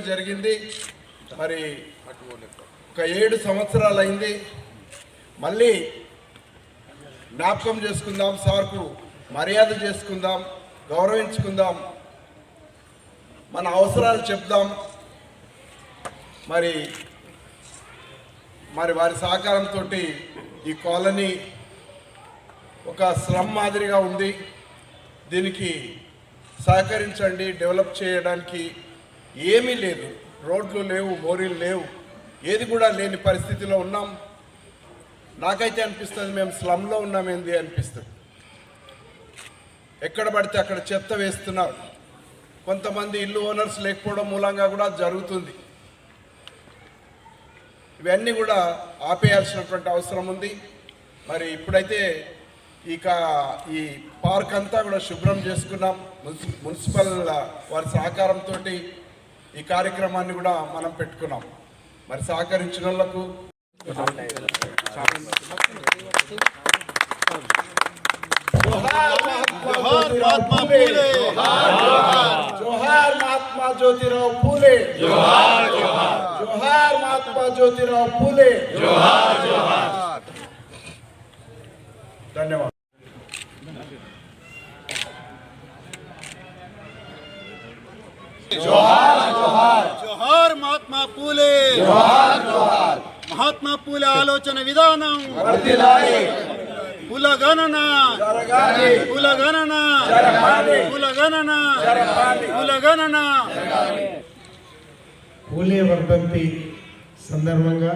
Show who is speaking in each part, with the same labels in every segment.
Speaker 1: జరిగింది. మరి ఒక ఏడు సంవత్సరాలు అయింది మళ్ళీ జ్ఞాపకం చేసుకుందాం సార్కు మర్యాద చేసుకుందాం గౌరవించుకుందాం. మన అవసరాలు చెప్దాం. మరి మరి వారి సహకారంతో ఈ కాలనీ ఒక శ్రమ్ మాదిరిగా ఉంది. దీనికి సహకరించండి డెవలప్ చేయడానికి ఏమీ లేదు. రోడ్లు లేవు మోరీలు లేవు. ఏది కూడా లేని పరిస్థితిలో ఉన్నాం. నాకైతే అనిపిస్తుంది మేము స్లమ్లో ఉన్నామేంది అనిపిస్తుంది. ఎక్కడ పడితే అక్కడ చెత్త వేస్తున్నారు. కొంతమంది ఇల్లు ఓనర్స్ లేకపోవడం మూలంగా కూడా జరుగుతుంది. ఇవన్నీ కూడా ఆపేయాల్సినటువంటి అవసరం ఉంది. మరి ఇప్పుడైతే ఇక ఈ పార్క్ అంతా కూడా శుభ్రం చేసుకున్నాం. మున్సి- మున్సిపల్ వారి సహకారంతో ఈ కార్యక్రమాన్ని కూడా మనం పెట్టుకున్నాం. మరి సహకరించిన వాళ్ళకు జోహార్ మహాత్మా జ్యోతిరావు జోహార్ మహాత్మా జ్యోతిరావు ధన్యవాదాలు
Speaker 2: జోహార్ మహాత్మా పూలే ఆలోచన విధానం. పూల గణన. పూల గణన. గణన. గణన.
Speaker 3: పూలే వర్ధంతి సందర్భంగా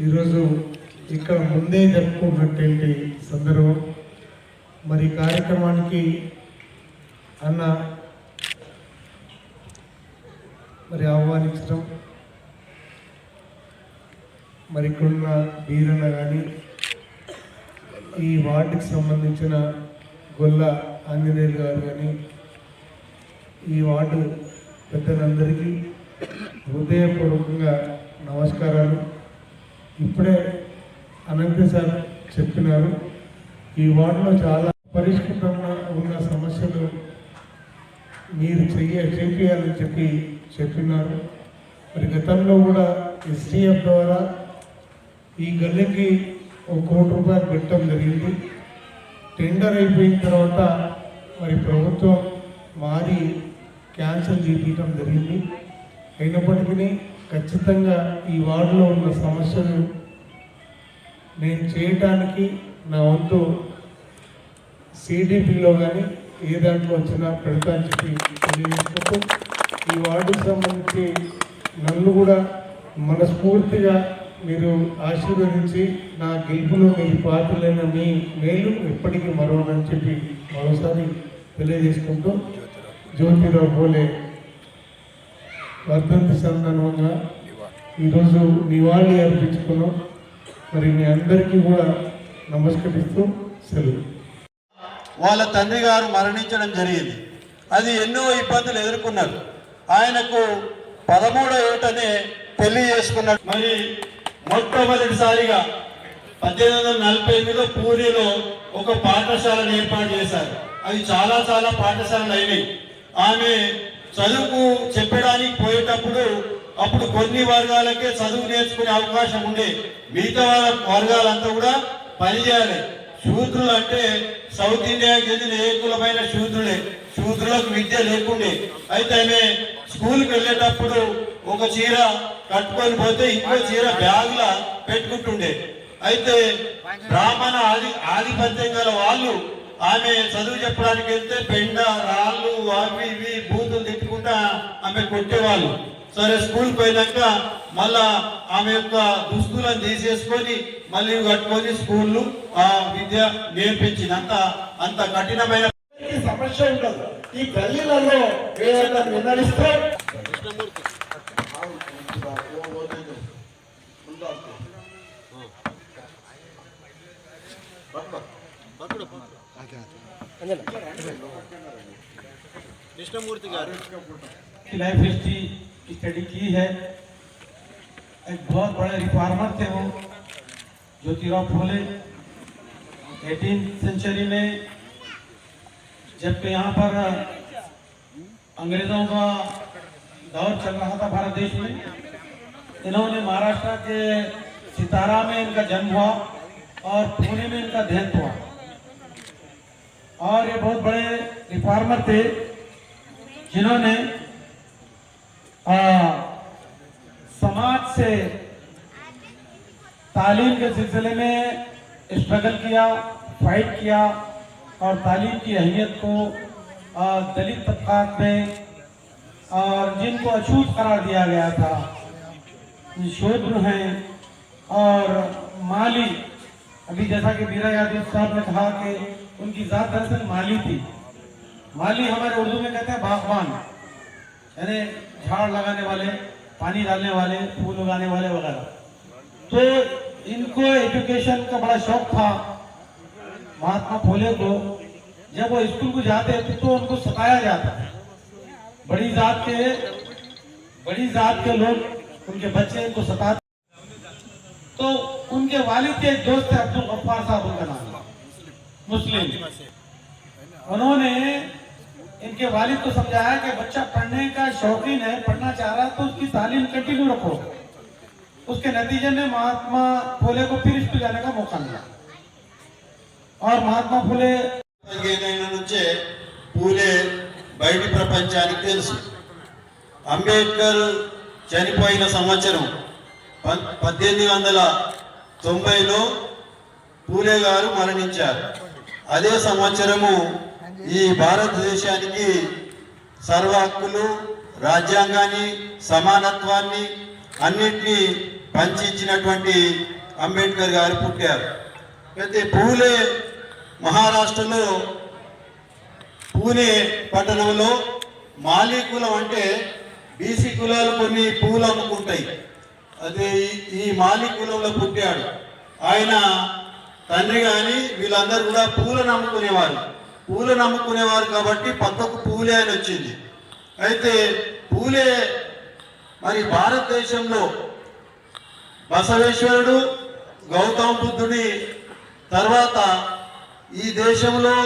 Speaker 3: ఈరోజు ఇక్కడ ముందే జరుపుకున్నటువంటి సందర్భం. మరి కార్యక్రమానికి అన్న మరి ఆహ్వానించడం మరి ఇక్కడున్న వీరన్న కానీ ఈ వార్డుకి సంబంధించిన గొల్ల ఆంజనేయులు గారు కానీ ఈ వార్డు పెద్దలందరికీ హృదయపూర్వకంగా నమస్కారాలు. ఇప్పుడే అనంత సార్ చెప్పినారు ఈ వార్డులో చాలా పరిష్కృతంగా ఉన్న సమస్యలు మీరు చెయ్య చేయాలని చెప్పి చెప్పినారు. మరి గతంలో కూడా ఎస్టీఎఫ్ ద్వారా ఈ గల్లెకి ఒక కోటి రూపాయలు పెట్టడం జరిగింది. టెండర్ అయిపోయిన తర్వాత మరి ప్రభుత్వం మారి క్యాన్సిల్ చేపించడం జరిగింది. అయినప్పటికీ ఖచ్చితంగా ఈ వార్డులో ఉన్న సమస్యలు నేను చేయటానికి నా వంతు సిడిపిలో కానీ ఏ దాంట్లో వచ్చినా పెడతా అని చెప్పి తెలియజేసుకుంటూ ఈ వార్డుకు సంబంధించి నన్ను కూడా మనస్ఫూర్తిగా మీరు ఆశీర్వదించి నా గెలుపులో మీ పాత్రలైన మీ మేలు ఎప్పటికీ మరవనని చెప్పి మరోసారి తెలియజేసుకుంటూ జ్యోతిరావు పోలే వర్ధంతి సందర్భంగా ఈరోజు నివాళి అర్పించుకున్నాం. మరి మీ అందరికీ కూడా నమస్కరిస్తూ సెలవు.
Speaker 2: వాళ్ళ తండ్రి గారు మరణించడం జరిగింది. అది ఎన్నో ఇబ్బందులు ఎదుర్కొన్నారు. ఆయనకు పదమూడో ఏటనే పెళ్ళి చేసుకున్నాడు. మరి మొట్టమొదటిసారిగా పద్దెనిమిది వందల నలభై ఎనిమిదిలో పూరిలో ఒక పాఠశాలను ఏర్పాటు చేశారు. అవి చాలా చాలా పాఠశాలలు అయినాయి. ఆమె చదువుకు చెప్పడానికి పోయేటప్పుడు అప్పుడు కొన్ని వర్గాలకే చదువు నేర్చుకునే అవకాశం ఉండే మిగతా వాళ్ళ వర్గాలంతా కూడా పనిచేయాలి. శూద్రులు అంటే సౌత్ ఇండియాకి చెందిన ఏకులమైన శూద్రులే. శూద్రులకు విద్య లేకుండే. అయితే ఆమె స్కూల్కి వెళ్ళేటప్పుడు ఒక చీర కట్టుకొని పోతే ఇంకో చీర బ్యాగ్లా పెట్టుకుంటుండే. అయితే బ్రాహ్మణ ఆది ఆధిపత్యం గల వాళ్ళు ఆమె చదువు చెప్పడానికి వెళ్తే పెండ రాళ్ళు అవి ఇవి బూతులు తిట్టుకుంటా ఆమె కొట్టేవాళ్ళు. సరే స్కూల్ పోయినాక మళ్ళా ఆమె యొక్క దుస్తులను తీసేసుకొని మళ్ళీ కట్టుకొని స్కూళ్ళు ఆ విద్య నేర్పించింది. అంత అంత కఠినమైన
Speaker 1: సమస్య ఉండదు.
Speaker 4: लाइफ हिस्ट्री की स्टडी की है एक बहुत बड़े रिफॉर्मर थे वो ज्योतिराव फूले एटीन सेंचुरी में जबकि यहाँ पर अंग्रेज़ों का दौर चल रहा था भारत देश में, इन्होंने महाराष्ट्र के सितारा में इनका जन्म हुआ और पुणे में इनका देहांत हुआ। और ये बहुत बड़े रिफॉर्मर थे, जिन्होंने समाज से तालीम के सिलसिले में स्ट्रगल किया फाइट किया और तालीम की अहमियत को दलित तबकात में और जिनको अछूत करार दिया गया था शूद्र हैं और माली, अभी जैसा कि बीरा यादव साहब ने कहा कि उनकी जात दरअसल माली थी। माली हमारे उर्दू में कहते हैं बागवान यानी झाड़ लगाने वाले, पानी डालने वाले, फूल उगाने वाले वगैरह। तो इनको एजुकेशन का बड़ा शौक था। महात्मा फुले को, जब वो स्कूल को जाते थे तो उनको सताया जाता था। बड़ी जात के, बड़ी जात के लोग उनके बच्चे इनको सताते तो उनके वालिद के दोस्त थे अब्दुल गफ्फार साहब, उनका नाम मुस्लिम। उन्होंने इनके वालिद को समझाया कि बच्चा पढ़ने का शौकीन है, पढ़ना चाह रहा है तो उसकी तालीम कंटिन्यू रखो। उसके नतीजे में महात्मा फुले को फिर स्कूल जाने का मौका मिला। और महात्मा फुले
Speaker 2: పదిహేనేళ్ల నుంచే పూలే బయటి ప్రపంచానికి తెలుసు అంబేద్కర్ చనిపోయిన సంవత్సరం ప- పద్దెనిమిది వందల తొంభైలో పూలే గారు మరణించారు అదే సంవత్సరము ఈ భారతదేశానికి సర్వ హక్కులు రాజ్యాంగాన్ని సమానత్వాన్ని అన్నిటినీ పంచిచ్చినటువంటి అంబేద్కర్ గారు పుట్టారు అయితే పూలే మహారాష్ట్రలో పూణే పట్టణంలో మాలీ కులం అంటే బీసీ కులాలు కొన్ని పూలు అమ్ముకుంటాయి. అదే ఈ- మాలీ కులంలో పుట్టాడు. ఆయన తండ్రి కానీ వీళ్ళందరూ కూడా పూలను అమ్ముకునేవారు పూలను అమ్ముకునేవారు కాబట్టి పక్కకు పూలే అని వచ్చింది. అయితే పూలే మరి భారతదేశంలో బసవేశ్వరుడు గౌతమ బుద్ధుడి తర్వాత ఈ దేశంలో